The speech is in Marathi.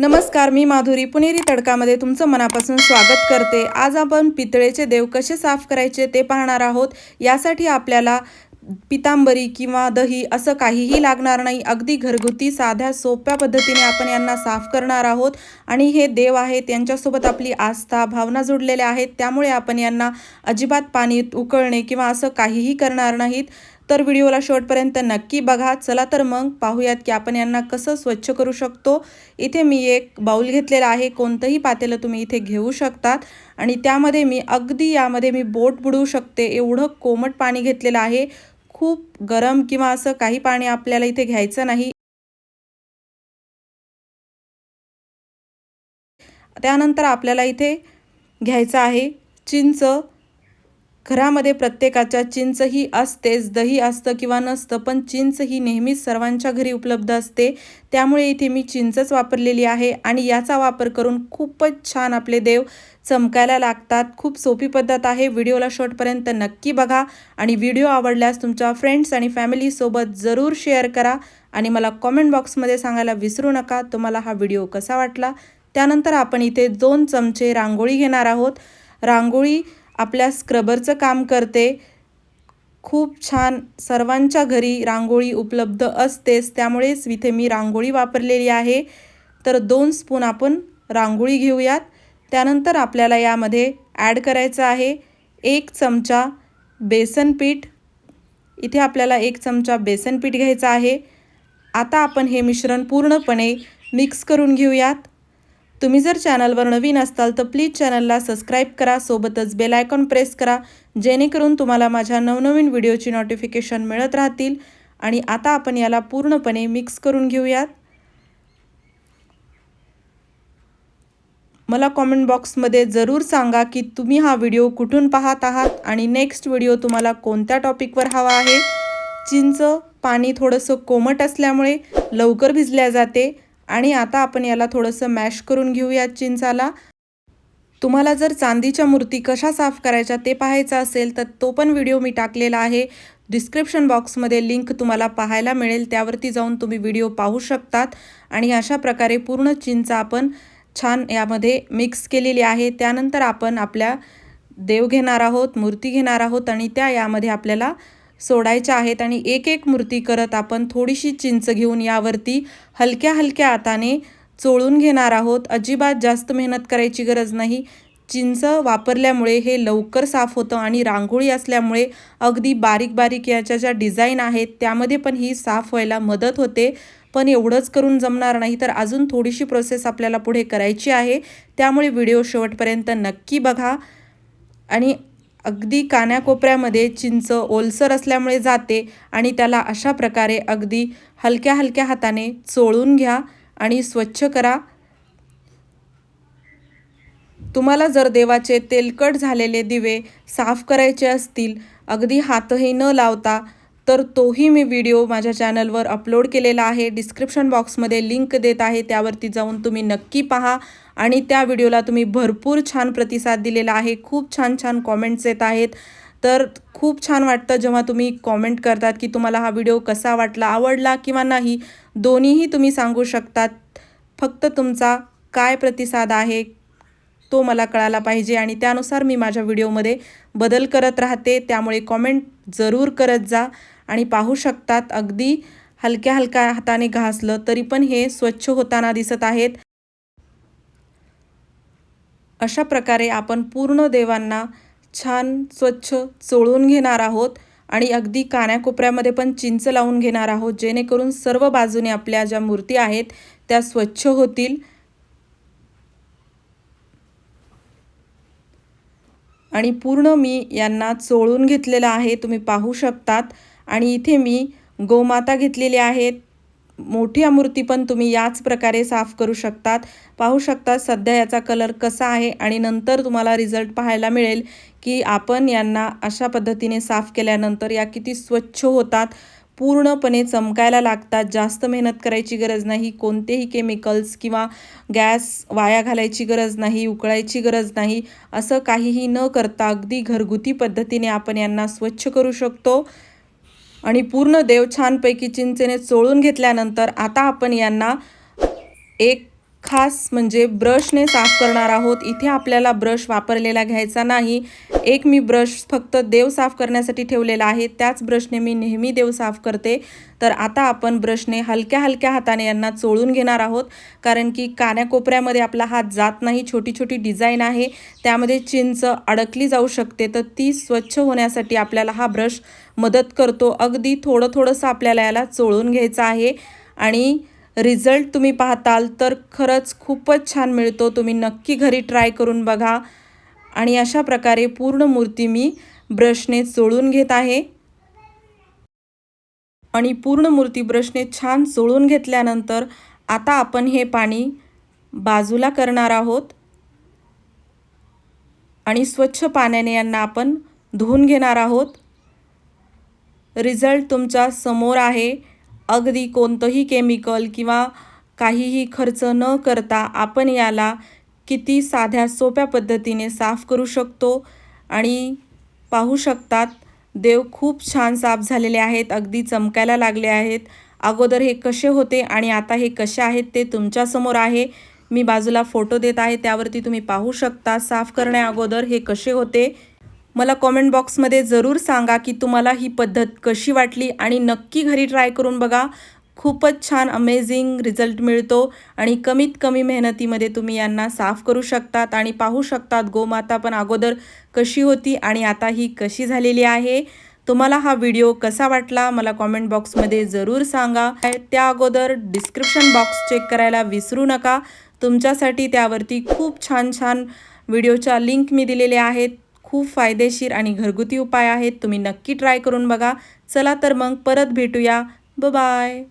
नमस्कार मी माधुरी. पुणेरी तडकामध्ये तुमचं मनापासून स्वागत करते. आज आपण पितळेचे देव कसे साफ करायचे ते पाहणार आहोत. यासाठी आपल्याला पितांबरी किंवा दही असं काहीही लागणार नाही. अगदी घरगुती साध्या सोप्या पद्धतीने आपण यांना साफ करणार आहोत. आणि हे देव आहेत यांच्यासोबत आपली आस्था भावना जोडलेल्या आहेत. त्यामुळे आपण यांना अजिबात पाणी उकळणे किंवा असं काहीही करणार नाहीत. तर व्हिडिओला शेवटपर्यंत नक्की बघा. चला तर मग पाहूयात की आपण यांना कसं स्वच्छ करू शकतो. इथे मी एक बाऊल घेतलेला आहे. कोणतंही पातेलं तुम्ही इथे घेऊ शकतात. आणि त्यामध्ये मी अगदी यामध्ये मी बोट बुडवू शकते. एवढं कोमट पाणी घेतलेलं आहे. खूप गरम किंवा असं काही पाणी आपल्याला इथे घ्यायचं नाही. त्यानंतर आपल्याला इथे घ्यायचं आहे चिंच घरामध्ये प्रत्येकाच्या चिंच ही असतेच दही असतं किंवा नसतं पण चिंच ही नेहमीच सर्वांच्या घरी उपलब्ध असते. त्यामुळे इथे मी चिंचच वापरलेली आहे आणि याचा वापर करून खूपच छान आपले देव चमकायला लागतात. खूप सोपी पद्धत आहे. व्हिडिओला शॉर्टपर्यंत नक्की बघा आणि व्हिडिओ आवडल्यास तुमच्या फ्रेंड्स आणि फॅमिलीसोबत जरूर शेअर करा आणि मला कॉमेंट बॉक्समध्ये सांगायला विसरू नका. तुम्हाला हा व्हिडिओ कसा वाटला? त्यानंतर आपण इथे दोन चमचे रांगोळी घेणार आहोत. रांगोळी आपल्या स्क्रबरचं काम करते. खूप छान सर्वांच्या घरी रांगोळी उपलब्ध असतेच. त्यामुळेच इथे मी रांगोळी वापरलेली आहे. तर दोन स्पून आपण रांगोळी घेऊयात. त्यानंतर आपल्याला यामध्ये ॲड करायचं आहे एक चमचा बेसन पीठ. इथे आपल्याला एक चमचा बेसन पीठ घ्यायचं आहे. आता आपण हे मिश्रण पूर्णपणे मिक्स करून घेऊयात. तुम्ही जर चॅनलवर नवीन असाल तर प्लीज चॅनलला सबस्क्राईब करा सोबतच बेल आयकॉन प्रेस करा जेणेकरून तुम्हाला माझ्या नवनवीन व्हिडिओची नोटिफिकेशन मिळत राहतील. आणि आता आपण याला पूर्णपणे मिक्स करून घेऊयात. मला कॉमेंट बॉक्समध्ये जरूर सांगा की तुम्ही हा व्हिडिओ कुठून पाहत आहात आणि नेक्स्ट व्हिडिओ तुम्हाला कोणत्या टॉपिकवर हवा आहे? चिंच पाणी थोडंसं कोमट असल्यामुळे लवकर भिजल्या जाते. आणि आता आपण याला थोडंसं मॅश करून घेऊयात चिंचाला. तुम्हाला जर चांदीच्या मूर्ती कशा साफ करायच्या ते पाहायचं असेल तर तो पण व्हिडिओ मी टाकलेला आहे. डिस्क्रिप्शन बॉक्समध्ये लिंक तुम्हाला पाहायला मिळेल त्यावरती जाऊन तुम्ही व्हिडिओ पाहू शकतात. आणि अशा प्रकारे पूर्ण चिंच आपण छान यामध्ये मिक्स केलेली आहे. त्यानंतर आपण आपल्या देव घेणार आहोत मूर्ती घेणार आहोत आणि त्या यामध्ये आपल्याला सोडायच्या आहेत आणि एक एक मूर्ती करत आपण थोडीशी चिंच घेऊन यावरती हलक्या हलक्या हाताने चोळून घेणार आहोत. अजिबात जास्त मेहनत करायची गरज नाही. चिंच वापरल्यामुळे हे लवकर साफ होतं आणि रांगोळी असल्यामुळे अगदी बारीक बारीक याच्या ज्या डिझाईन आहेत त्यामध्ये पण ही साफ व्हायला मदत होते. पण एवढंच करून जमणार नाही तर अजून थोडीशी प्रोसेस आपल्याला पुढे करायची आहे. त्यामुळे व्हिडिओ शेवटपर्यंत नक्की बघा. आणि अगदी कान्याकोपऱ्यामध्ये चिंच ओलसर असल्यामुळे जाते आणि त्याला अशा प्रकारे अगदी हलक्या हलक्या हाताने चोळून घ्या आणि स्वच्छ करा. तुम्हाला जर देवाचे तेलकट झालेले दिवे साफ करायचे असतील अगदी हातही न लावता तर तोही मी व्हिडिओ माझ्या चॅनलवर अपलोड केलेला आहे. डिस्क्रिप्शन बॉक्समध्ये लिंक देत आहे. त्यावरती जाऊन तुम्ही नक्की पहा आणि त्या व्हिडिओला तुम्ही भरपूर छान प्रतिसाद दिलेला आहे. खूप छान छान कॉमेंट्स येत आहेत. तर खूप छान वाटतं जेव्हा तुम्ही कॉमेंट करतात की तुम्हाला हा व्हिडिओ कसा वाटला आवडला किंवा नाही दोन्हीही तुम्ही सांगू शकतात. फक्त तुमचा काय प्रतिसाद आहे तो मला कळाला पाहिजे आणि त्यानुसार मी माझ्या व्हिडिओमध्ये बदल करत राहते. त्यामुळे कॉमेंट जरूर करत जा. आणि पाहू शकतात अगदी हलक्या हलक्या हाताने घासलं तरी पण हे स्वच्छ होताना दिसत आहेत. अशा प्रकारे आपण पूर्ण देवांना छान स्वच्छ चोळून घेणार आहोत आणि अगदी कान्याकोपऱ्यामध्ये पण चिंच लावून घेणार आहोत जेणेकरून सर्व बाजूने आपल्या ज्या मूर्ती आहेत त्या स्वच्छ होतील. आणि पूर्ण मी यांना चोळून घेतलेलं आहे तुम्ही पाहू शकतात. आणि इथे मी गोमाता घेतलेली आहेत. मोठ्या मूर्ती पण तुम्ही याच प्रकारे साफ करू शकतात. पाहू शकता सध्या याचा कलर कसा आहे आणि नंतर तुम्हाला रिझल्ट पाहायला मिळेल की आपण यांना अशा पद्धतीने साफ केल्यानंतर या किती स्वच्छ होतात. पूर्णपणे चमकायला लागतात. जास्त मेहनत करायची गरज नाही. कोणतेही केमिकल्स किंवा गॅस वाया घालायची गरज नाही उकळायची गरज नाही. असं काहीही न करता अगदी घरगुती पद्धतीने आपण यांना स्वच्छ करू शकतो. आणि पूर्ण देव छानपैकी चिंचेने चोळून घेतल्यानंतर आता आपण यांना एक खास म्हणजे ब्रशने साफ करणार आहोत. इथे आपल्याला ब्रश वापरलेला घ्यायचा नाही. एक मी ब्रश फक्त देव साफ करण्यासाठी ठेवलेला आहे. त्याच ब्रशने मी नेहमी देव साफ करते. तर आता आपण ब्रशने हलक्या हलक्या हाताने यांना चोळून घेणार आहोत. कारण की कान्याकोपऱ्यामध्ये आपला हात जात नाही. छोटी छोटी डिझाईन आहे. त्यामध्ये चिंच अडकली जाऊ शकते. तर ती स्वच्छ होण्यासाठी आपल्याला हा ब्रश मदत करतो. अगदी थोडं थोडंसं आपल्याला याला चोळून घ्यायचं आहे. आणि रिझल्ट तुम्ही पाहताल तर खरंच खूपच छान मिळतो. तुम्ही नक्की घरी ट्राय करून बघा. आणि अशा प्रकारे पूर्ण मूर्ती मी ब्रशने चोळून घेत आहे. आणि पूर्ण मूर्ती ब्रशने छान चोळून घेतल्यानंतर आता आपण हे पाणी बाजूला करणार आहोत. आणि स्वच्छ पाण्याने यांना आपण धुवून घेणार आहोत. रिझल्ट तुमच्यासमोर आहे. अगदी कोणतंही केमिकल किंवा काहीही खर्च न करता आपण याला किती साध्या सोप्या पद्धतीने साफ करू शकतो आणि पाहू शकतात. देव खूप छान साफ झालेले आहेत अगदी चमकायला लागले आहेत. अगोदर हे कसे होते आणि आता हे कसे आहेत ते तुमच्यासमोर आहे. मी बाजूला फोटो देत आहे त्यावरती तुम्ही पाहू शकता साफ करण्या अगोदर हे कसे होते. मला कॉमेंट बॉक्समध्ये जरूर सांगा की तुम्हाला ही पद्धत कशी वाटली आणि नक्की घरी ट्राय करून बघा. खूपच छान अमेझिंग रिझल्ट मिळतो आणि कमीत कमी मेहनतीमध्ये तुम्ही यांना साफ करू शकतात आणि पाहू शकतात गोमाता पण अगोदर कशी होती आणि आता ही कशी झालेली आहे. तुम्हाला हा व्हिडिओ कसा वाटला मला कॉमेंट बॉक्समध्ये जरूर सांगा. त्या अगोदर डिस्क्रिप्शन बॉक्स चेक करायला विसरू नका. तुमच्यासाठी त्यावरती खूप छान छान व्हिडिओच्या लिंक मी दिलेल्या आहेत. खूप फायदेशीर आणि घरगुती उपाय आहेत. तुम्ही नक्की ट्राय करून बघा. चला तर मग परत भेटूया. ब बाय